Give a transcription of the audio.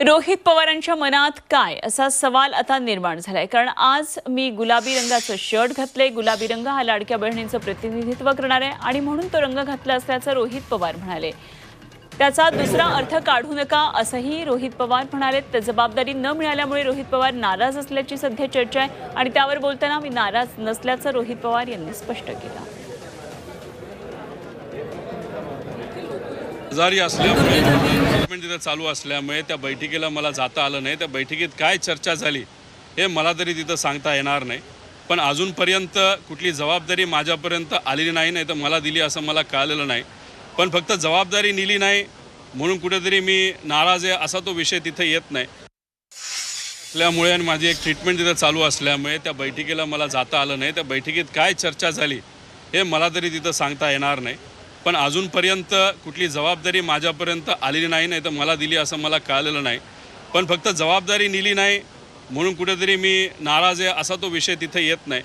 रोहित पवारांच्या मनात काय? असा सवाल आता निर्माण झालाय. कारण आज मी गुलाबी रंगाचं शर्ट घातलंय. गुलाबी रंग हा लाडक्या बहिणींचं प्रतिनिधित्व करणार आहे. आणि म्हणून तो रंग घातला असल्याचं रोहित पवार म्हणाले. त्याचा दुसरा अर्थ काढू नका असंही रोहित पवार म्हणाले. तर जबाबदारी न मिळाल्यामुळे रोहित पवार नाराज असल्याची सध्या चर्चा आहे. आणि त्यावर बोलताना मी नाराज नसल्याचं रोहित पवार यांनी स्पष्ट केलं. आजारी असल्यामुळे ट्रीटमेंट तिथं चालू असल्यामुळे त्या बैठकीला मला जाता आलं नाही. त्या बैठकीत काय चर्चा झाली हे मला तरी तिथं सांगता येणार नाही. पण अजूनपर्यंत कुठली जबाबदारी माझ्यापर्यंत आलेली नाही नाही तर मला दिली असं मला कळलेलं नाही. पण फक्त जबाबदारी नेली नाही म्हणून कुठेतरी मी नाराज आहे असा तो विषय तिथे येत नाही. असल्यामुळे आणि माझी एक ट्रीटमेंट तिथं चालू असल्यामुळे त्या बैठकीला मला जाता आलं नाही. त्या बैठकीत काय चर्चा झाली हे मला तरी तिथं सांगता येणार नाही. पण अजूनपर्यंत कुठली जबाबदारी माझ्यापर्यंत आलेली नाही नाही तर मला दिली असं मला कळलेलं नाही. पण फक्त जबाबदारी नेली नाही म्हणून कुठेतरी मी नाराज आहे असा तो विषय तिथे येत नाही.